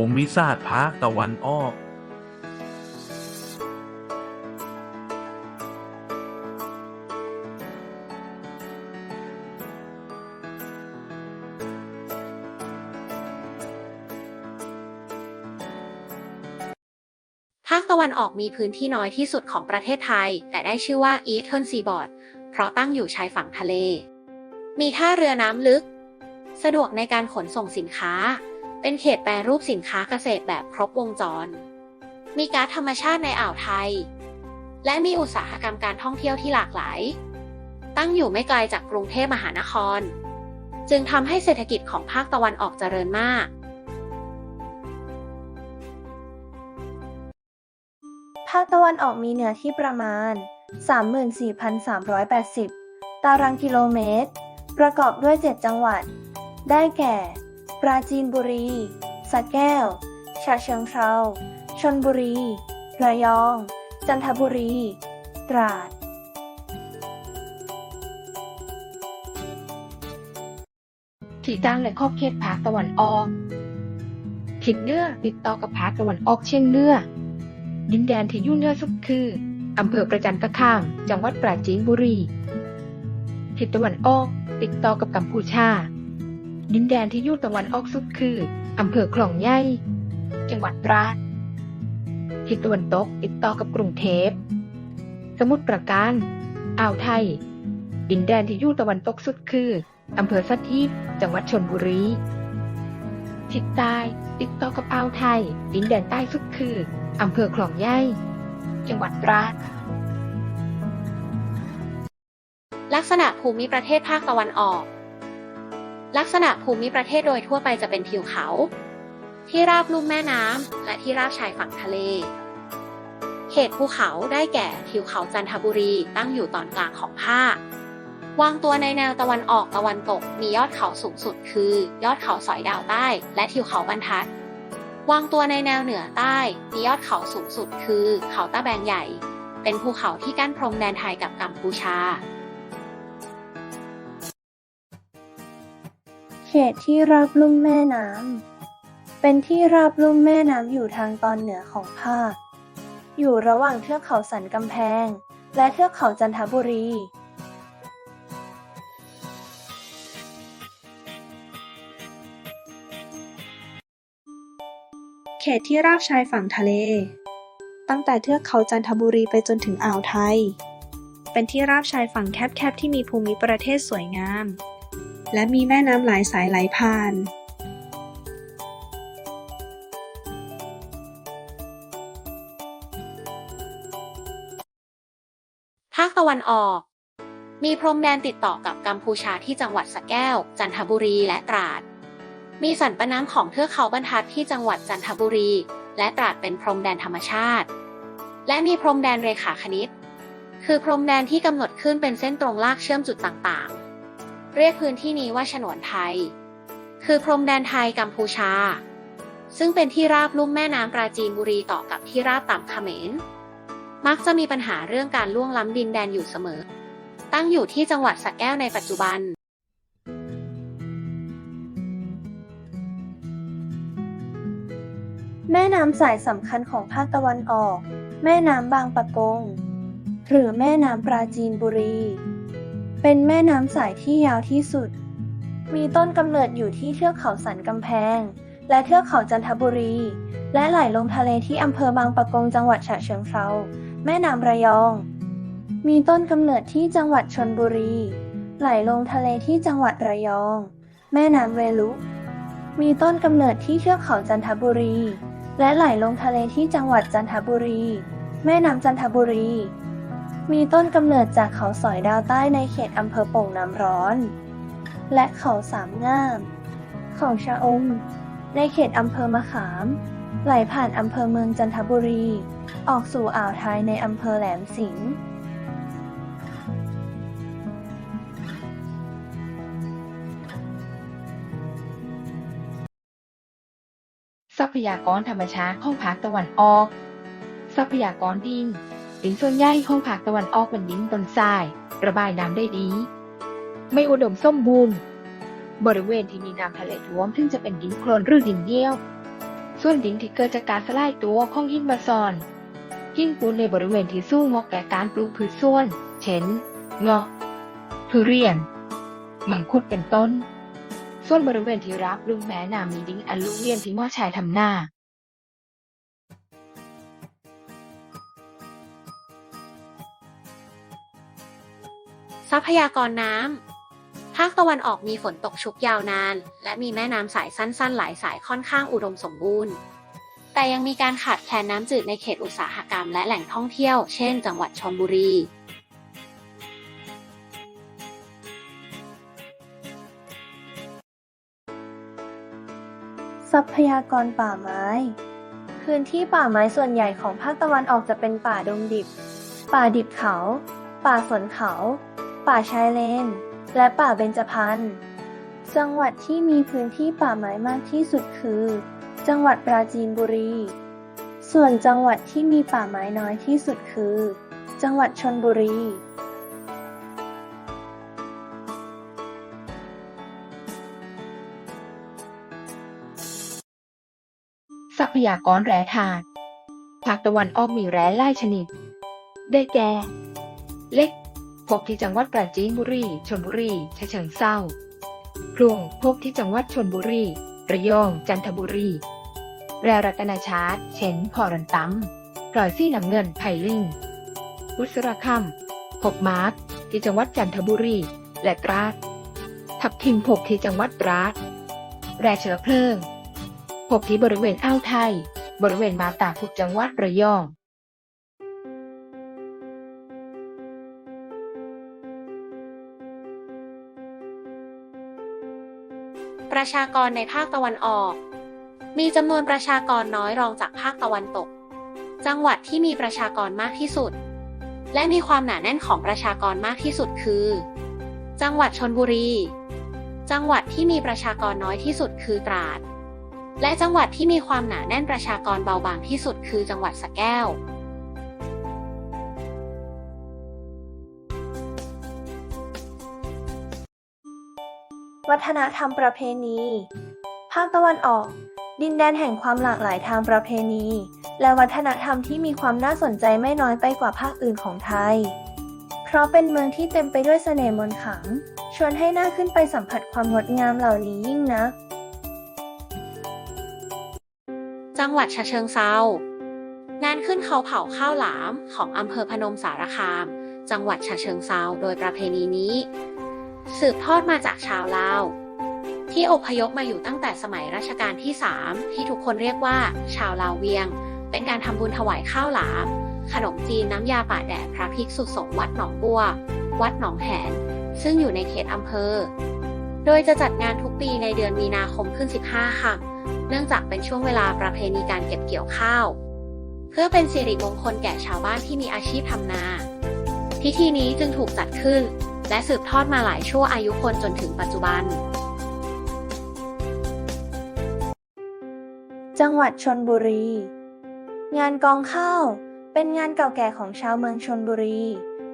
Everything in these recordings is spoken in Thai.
ภูมิศาสตร์ภาคตะวันออกภาคตะวันออกมีพื้นที่น้อยที่สุดของประเทศไทย แต่ได้ชื่อว่า Eastern Seaboard เพราะตั้งอยู่ชายฝั่งทะเล มีท่าเรือน้ำลึก สะดวกในการขนส่งสินค้า เป็นเขตแปรรูปสินค้าเกษตรแบบครบวงจร มีก๊าซธรรมชาติในอ่าวไทย และมีอุตสาหกรรมการท่องเที่ยวที่หลากหลาย ตั้งอยู่ไม่ไกลจากกรุงเทพมหานคร จึงทำให้เศรษฐกิจของภาคตะวันออกเจริญมากภาคตะวันออกมีเนื้อที่ประมาณ 34,380 ตารางกิโลเมตร ประกอบด้วย 7 จังหวัด ได้แก่ ปราจีนบุรีสระแก้ว ฉะเชิงเทราชนบุรี ระยอง จันทบุรี ตราดที่ตั้งและขอบเขตภาคตะวันออกทิศเหนือติดต่อกับภาคตะวันออกเฉียงเหนือ ดินแดนที่ยู่งเหนือสุดคือ อำเภอประจันตคาม จังหวัดปราจีนบุรี ทิศตะวันออก ติดต่อกับกัมพูชา ดินแดนที่อยู่ตะวันออกสุดคือ อำเภอคลองใหญ่ จังหวัดตราดทิศตะวันตกติดต่อกับกรุงเทพ สมุทรปราการ อ่าวไทย ดินแดนที่อยู่ตะวันตกสุดคืออำเภอสัตหีบจังหวัดชนบุรี ทิศใต้ติดต่อกับอ่าวไทย ดินแดนใต้สุดคืออำเภอคลองใหญ่ จังหวัดตราดลักษณะภูมิประเทศภาคตะวันออก ลักษณะภูมิประเทศโดยทั่วไปจะเป็นทิวเขา ที่ราบลุ่มแม่น้ำและที่ราบชายฝั่งทะเล เขตภูเขาได้แก่ทิวเขาจันทบุรีตั้งอยู่ตอนกลางของภาควางตัวในแนวตะวันออกตะวันตก มียอดเขาสูงสุดคือ ยอดเขาสอยดาวใต้ และทิวเขาบรรทัด วางตัวในแนวเหนือใต้ มียอดเขาสูงสุดคือ เขาตะแบงใหญ่ เป็นภูเขาที่กั้นพรมแดนไทยกับกัมพูชา เขตที่ราบลุ่มแม่น้ำ เป็นที่ราบลุ่มแม่น้ำอยู่ทางตอนเหนือของภาค อยู่ระหว่างเทือกเขาสันกำแพง และเทือกเขาจันทบุรี เขตที่ราบชายฝั่งทะเล ตั้งแต่เทือกเขาจันทบุรีไปจนถึงอ่าวไทย เป็นที่ราบชายฝั่งแคบๆที่มีภูมิประเทศสวยงาม และมีแม่น้ำหลายสายไหลผ่านภาคตะวันออก มีพรมแดนติดต่อกับกัมพูชาที่จังหวัดสระแก้ว จันทบุรีและตราด มีสันปะน้ำของเทือกเขาบรรทัดที่จังหวัดจันทบุรี และตราดเป็นพรมแดนธรรมชาติ และมีพรมแดนเรขาคณิต คือพรมแดนที่กำหนดขึ้นเป็นเส้นตรงลากเชื่อมจุดต่างๆ เรียกพื้นที่นี้ว่าฉนวนไทย คือพรมแดนไทยกัมพูชา ซึ่งเป็นที่ราบลุ่มแม่น้ำปราจีนบุรีต่อกับที่ราบต่ำเขมร มักจะมีปัญหาเรื่องการล่วงล้ำดินแดนอยู่เสมอ ตั้งอยู่ที่จังหวัดสระแก้วในปัจจุบันแม่น้ำสายสำคัญของภาคตะวันออก แม่น้ำบางปะกง หรือแม่น้ำปราจีนบุรี เป็นแม่น้ำสายที่ยาวที่สุด มีต้นกำเนิดอยู่ที่เทือกเขาสันกำแพง และเทือกเขาจันทบุรี และไหลลงทะเลที่อำเภอบางปะกงจังหวัดฉะเชิงเทราแม่น้ำระยอง มีต้นกำเนิดที่จังหวัดชนบุรี ไหลลงทะเลที่จังหวัดระยอง แม่น้ำเวลุ มีต้นกำเนิดที่เทือกเขาจันทบุรี และไหลลงทะเลที่จังหวัดจันทบุรี แม่น้ำจันทบุรี มีต้นกำเนิดจากเขาสอยดาวใต้ในเขตอำเภอโป่งน้ำร้อน และเขาสามงามของชะอม ในเขตอำเภอมะขาม ไหลผ่านอำเภอเมืองจันทบุรี ออกสู่อ่าวไทยในอำเภอแหลมสิงห์ทรัพยากรธรรมชาติของภาคตะวันออก ทรัพยากรดิน ดินส่วนใหญ่ของภาคตะวันออกเป็นดินต้นทราย ระบายน้ำได้ดี ไม่อุดมสมบูรณ์ บริเวณที่มีน้ำทะเลท่วมถึงจะเป็นดินโคลนหรือดินเยี่ยว ส่วนดินที่เกิดจากการสลายตัวของหินบาซอนหินปูนในบริเวณที่สู้เหมาะแก่การปลูกพืชส่วน เช่นเงาะทุเรียน มังคุดเป็นต้น ส่วนบริเวณที่ราบลุ่มแม่น้ำมีดินอันลุ่มเลียมที่เหมาะใช้ทำหน้า ทรัพยากรน้ำ ภาคตะวันออกมีฝนตกชุกยาวนาน และมีแม่น้ำสายสั้น ๆ หลายสายค่อนข้างอุดมสมบูรณ์ แต่ยังมีการขาดแคลนน้ำจืดในเขตอุตสาหกรรมและแหล่งท่องเที่ยว เช่น จังหวัดชลบุรี ทรัพยากรป่าไม้ พื้นที่ป่าไม้ส่วนใหญ่ของภาคตะวันออกจะเป็นป่าดงดิบ ป่าดิบเขา ป่าสนเขา ป่าชายเลน และป่าเบญจพรรณ จังหวัดที่มีพื้นที่ป่าไม้มากที่สุดคือ จังหวัดปราจีนบุรี ส่วนจังหวัดที่มีป่าไม้น้อยที่สุดคือ จังหวัดชลบุรีทรัพยากรแร่ธาตุภาคตะวันออกมีแร่หลายชนิด ได้แก่เล็ก พบที่จังหวัดปราจีนบุรีชลบุรีฉะเชิงเทราพลวงพบที่จังหวัดชลบุรี ระยอง จันทบุรี แรรัตนาชาร์ดเชนพอรันตัมพลอยซี่น้ำเงินไผ่ลิงอุสราคัมพบมาร์กที่จังหวัดจันทบุรี และตราด ทับทิมพบที่จังหวัดตราด แร่เชื้อเพลิงพบที่บริเวณอ่าวไทย บริเวณมาตาพุกจังหวัดระยอง ประชากรในภาคตะวันออก มีจำนวนประชากรน้อยรองจากภาคตะวันตก จังหวัดที่มีประชากรมากที่สุด และมีความหนาแน่นของประชากรมากที่สุดคือ จังหวัดชนบุรี จังหวัดที่มีประชากรน้อยที่สุดคือตราด และจังหวัดที่มีความหนาแน่นประชากรเบาบางที่สุดคือจังหวัดสระแก้ว วัฒนธรรมประเพณี ภาคตะวันออก ดินแดนแห่งความหลากหลายทางประเพณี และวัฒนธรรมที่มีความน่าสนใจไม่น้อยไปกว่าภาคอื่นของไทย เพราะเป็นเมืองที่เต็มไปด้วยเสน่ห์มนต์ขลัง ชวนให้น่าขึ้นไปสัมผัสความงดงามเหล่านี้ยิ่งนัก จังหวัดฉะเชิงเซางานขึ้นเขาเผาข้าวหลามของอำเภอพนมสารคาม จังหวัดฉะเชิงเซาโดยประเพณีนี้ สืบทอดมาจากชาวลาว ที่อพยพมาอยู่ตั้งแต่สมัยรัชกาลที่ 3 ที่ทุกคนเรียกว่า ชาวลาวเวียง เป็นการทำบุญถวายข้าวหลาม ขนมจีนน้ำยาป่าแดดพระภิกษุสงฆ์วัดหนองบัว วัดหนองแหน ซึ่งอยู่ในเขตอำเภอ โดยจะจัดงานทุกปีในเดือนมีนาคมขึ้น 15ค่ะเนื่องจากเป็นช่วงเวลาประเพณีการเก็บเกี่ยวข้าว เพื่อเป็นสิริมงคลแก่ชาวบ้านที่มีอาชีพทำนา พิธีนี้จึงถูกจัดขึ้น และสืบทอดมาหลายชั่วอายุคนจนถึงปัจจุบัน จังหวัดชนบุรี งานกองข้าว เป็นงานเก่าแก่ของชาวเมืองชนบุรี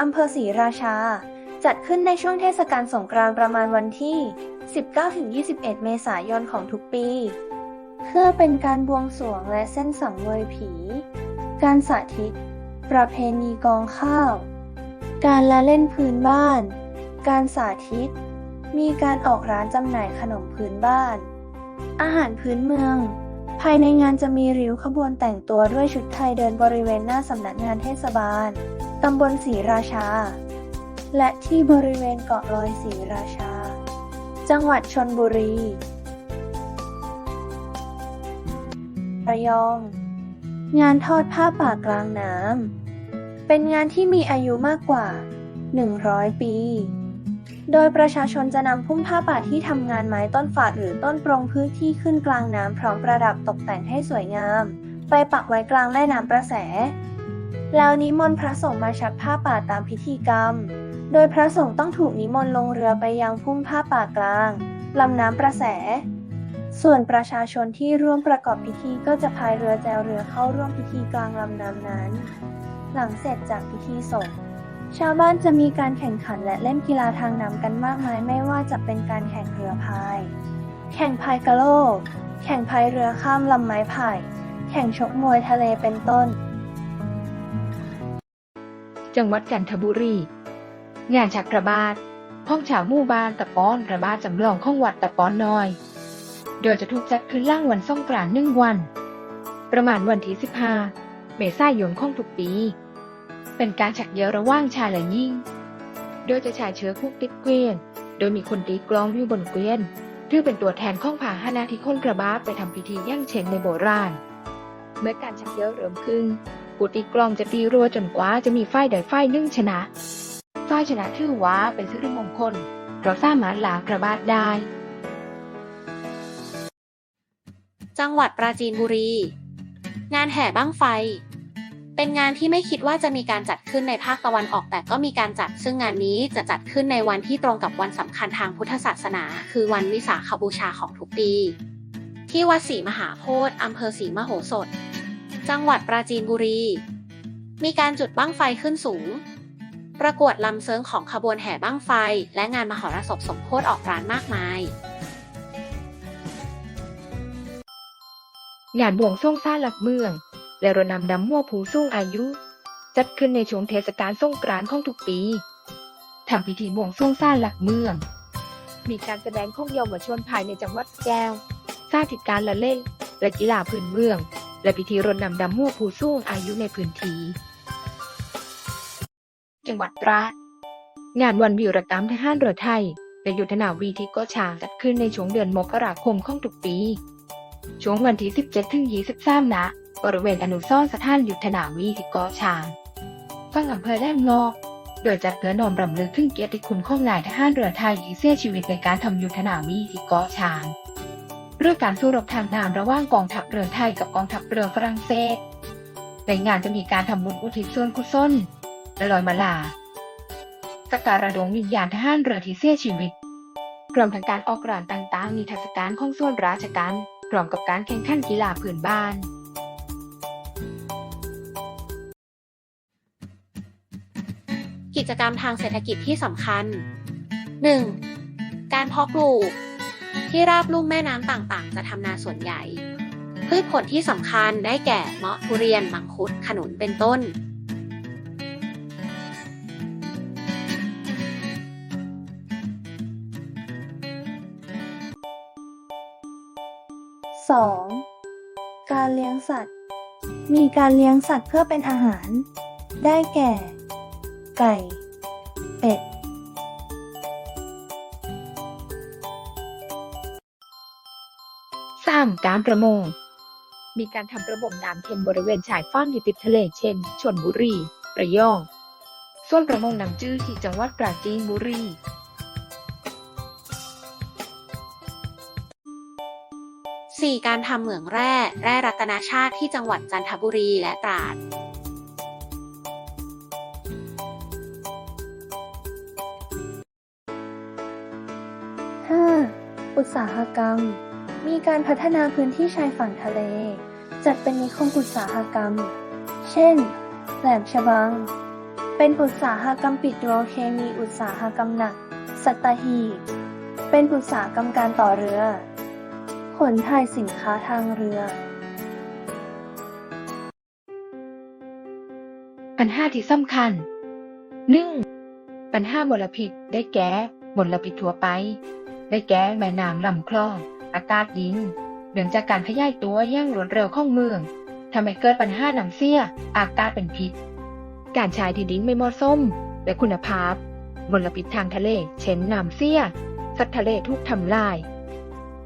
อำเภอศรีราชา จัดขึ้นในช่วงเทศกาลสงกรานต์ประมาณวันที่ 19-21 เมษายนของทุกปี เพื่อเป็นการบวงสรวงและเส้นสังเวยผี การสาธิต ประเพณีกองข้าว การละเล่นพื้นบ้าน การสาธิต มีการออกร้านจำหน่ายขนมพื้นบ้าน อาหารพื้นเมือง ภายในงานจะมีริ้วขบวนแต่งตัวด้วยชุดไทยเดินบริเวณหน้าสำนักงานเทศบาล ตำบลศรีราชา และที่บริเวณเกาะลอยศรีราชา จังหวัดชนบุรี ระยอง งานทอดผ้าป่ากลางน้ำ เป็นงานที่มีอายุมากกว่า 100 ปี โดยประชาชนจะนำพุ่มผ้าป่าที่ทำงานไม้ต้นฝาดหรือต้นโปรงพื้นที่ขึ้นกลางน้ำพร้อมประดับตกแต่งให้สวยงาม ไปปักไว้กลางแม่น้ำประแส แล้วนิมนต์พระสงฆ์มาชักผ้าป่าตามพิธีกรรม โดยพระสงฆ์ต้องถูกนิมนต์ลงเรือไปยังพุ่มผ้าป่ากลางลำน้ำประแสส่วนประชาชนที่ร่วมประกอบพิธีก็จะพายเรือแจวเรือเข้าร่วมพิธีกลางลำน้ำนั้น หลังเสร็จจากพิธีสงฆ์ชาวบ้านจะมีการแข่งขันและเล่นกีฬาทางน้ำกันมากมายไม่ว่าจะเป็นการแข่งเรือพาย แข่งพายกะโลก แข่งพายเรือข้ามลำไม้ไผ่ แข่งชกมวยทะเลเป็นต้น จังหวัดจันทบุรี งานชักระบาดห้องฉาวมู่บ้านตะป้อนกระบาดจำลองข้องวัดตะป้อนน้อย โดยจะถูกจัดขึ้นล่างวันส่งกรานหนึ่งวัน ประมาณวันที่ 15 เมษายนของทุกปี เป็นการชักเยอะระหว่างชายและหญิง โดยจะชายเชื้อคุกติดเกวียน โดยมีคนตีกลองอยู่บนเกวียนถือเป็นตัวแทนของผาหานาที่คนกระบาไปทำพิธีย่างเชงในโบราณ เมื่อการชักเยอะเริ่มขึ้นผู้ตีกลองจะตีรัวจนกว่าจะมีฝ่ายใดฝ่ายหนึ่งชนะฝ่ายชนะถือว่าเป็นสิริมงคลเพราะสามารถลากระบาดได้ จังหวัดปราจีนบุรี งานแห่บ้างไฟ เป็นงานที่ไม่คิดว่าจะมีการจัดขึ้นในภาคตะวันออก แต่ก็มีการจัด ซึ่งงานนี้จะจัดขึ้นในวันที่ตรงกับวันสำคัญทางพุทธศาสนา คือวันวิสาขบูชาของทุกปี ที่วัดศรีมหาโพธิ์อำเภอศรีมโหสถ จังหวัดปราจีนบุรี มีการจุดบั้งไฟขึ้นสูง ประกวดลำเซิงของขบวนแห่บ้างไฟ และงานมหรสพสมโพธิออกร้านมากมายงานบวงสรวงซ่าหลักเมือง และรดน้ำดำมั่วผู้สูงอายุ จัดขึ้นในช่วงเทศกาลสงกรานต์ของทุกปีทำพิธีบวงสรวงซ่านหลักเมือง มีการแสดงของเยาวชนภายในจังหวัดแก้วสาธิตการละเล่น และกีฬาพื้นเมือง และพิธีรดน้ำดำมั่วผู้สูงอายุในพื้นที่จังหวัดตราดงานวันวิวรกรรมทหารเรือไทยและยุทธนาวีที่ก็ชางจัดขึ้นในช่วงเดือนมกราคมของทุกปี ช่วงวันที่ 17 ถึง 23 นะ บริเวณอนุสรณ์สถานยุทธนาวีที่กาะช้างฝั่งอำเภอแล่มงอกโดยจัดเพื่อนอมรำลึกถึงเกียรติคุณของนายทหารเรือไทยที่เสียชีวิตในการทำยุทธนาวีที่กาะช้างเรื่องการสู้รบทางน้ำระหว่างกองทัพเรือไทยกับกองทัพเรือฝรั่งเศสในงานจะมีการทำบุญอุทิศส่วนกุศลและลอยมาลาสักการะดวงวิญญาณทหารเรือที่เสียชีวิตรวมทั้งการออกร้านต่างๆ มีเทศการของส่วนราชการพร้อมกับการแข่งขันกีฬาพื้นบ้าน จกรรมทางเศรษฐกิจที่สำคัญ 1. การเพาะปลูก ที่ราบลุ่มแม่น้ำต่างๆ จะทำนาส่วนใหญ่ พืชผลที่สำคัญได้แก่เงาะทุเรียน มังคุด ขนุนเป็นต้น 2. การเลี้ยงสัตว์ มีการเลี้ยงสัตว์เพื่อเป็นอาหาร ได้แก่ ไก่ เป็ด 3. การประมง มีการทำระบบน้ำเค็มบริเวณชายฝั่งที่ติดทะเลเช่น ชนบุรี ระยองส่วนประมงน้ำจืดที่จังหวัดปราจีนบุรี 4. การทำเหมืองแร่ แร่รัตนาชาติที่จังหวัดจันทบุรีและตราด สาหกรรม มีการพัฒนาพื้นที่ชายฝั่งทะเล จัดเป็นนิคมอุตสาหกรรม เช่น แหลมฉบัง เป็นอุตสาหกรรมปิโตรเคมีอุตสาหกรรมหนัก สัตหีบเป็นอุตสาหกรรมการต่อเรือ ขนถ่ายสินค้าทางเรือปัญหาที่สำคัญ 1. ปัญหามลพิษได้แก่มลพิษทั่วไป ได้แก่แม่น้ำลำคลอง อากาศดินเนื่องจากการขยายตัวอย่างรวดเร็วของเมืองทำให้เกิดปัญหาน้ำเสีย อากาศเป็นพิษ การใช้ที่ดินไม่เหมาะสมและคุณภาพมลพิษทางทะเล เช่นน้ำเสีย สัตว์ทะเลถูกทำลาย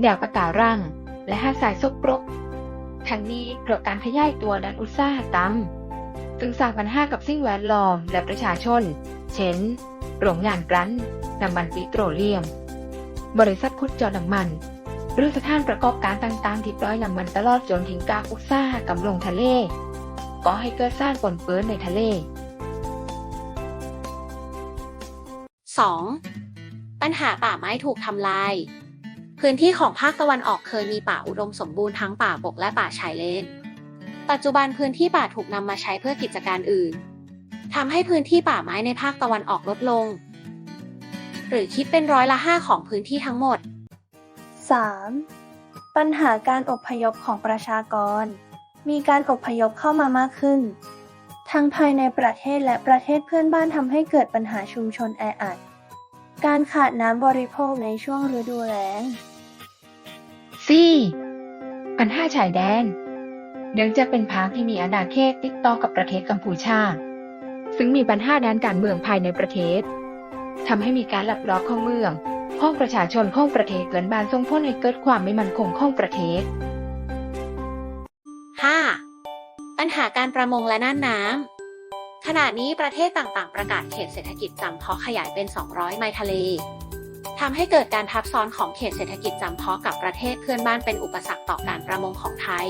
แนวปะการัง และหาดทรายสกปรกทั้งนี้เพราะการขยายตัวด้านอุตสาหกรรมจึงสร้างปัญหากับสิ่งแวดล้อมและประชาชน เช่น โรงงานกลั้นน้ำมันปิโตรเลียม บริษัทขุดเจาะน้ำมัน หรือสถานประกอบการต่างๆ ที่ปล่อยน้ำมันตลอดจนถึงการอุตสาหกรรมลงทะเลก็ให้เกิดสร้างปนเปื้อนในทะเล 2. ปัญหาป่าไม้ถูกทำลาย พื้นที่ของภาคตะวันออกเคยมีป่าอุดมสมบูรณ์ทั้งป่าบกและป่าชายเลน ปัจจุบันพื้นที่ป่าถูกนำมาใช้เพื่อกิจการอื่นทำให้พื้นที่ป่าไม้ในภาคตะวันออกลดลง หรือคิดเป็นร้อยละห้าของพื้นที่ทั้งหมด 3. ปัญหาการอพยพของประชากร มีการอพยพเข้ามามากขึ้น ทั้งภายในประเทศและประเทศเพื่อนบ้านทำให้เกิดปัญหาชุมชนแออัด การขาดน้ำบริโภคในช่วงฤดูแล้ง 4. ปัญหาชายแดน เนื่องจากเป็นพรรคที่มีอาณาเขตติดต่อกับประเทศกัมพูชา ซึ่งมีปัญหาด้านการเมืองภายในประเทศ ทำให้มีการหลักลอบข้าเมืองข้องประชาชนข้องประเทศเกินบานส่งผลให้เกิดความไม่มั่นคงข้องประเทศ 5. ปัญหาการประมงและน่านน้ำขณะนี้ประเทศต่างๆ ประกาศเขตเศรษฐกิจจำเพาะขยายเป็น 200 ไมล์ทะเลทำให้เกิดการทับซ้อนของเขตเศรษฐกิจจำเพาะกับประเทศเพื่อนบ้านเป็นอุปสรรคต่อการประมงของไทย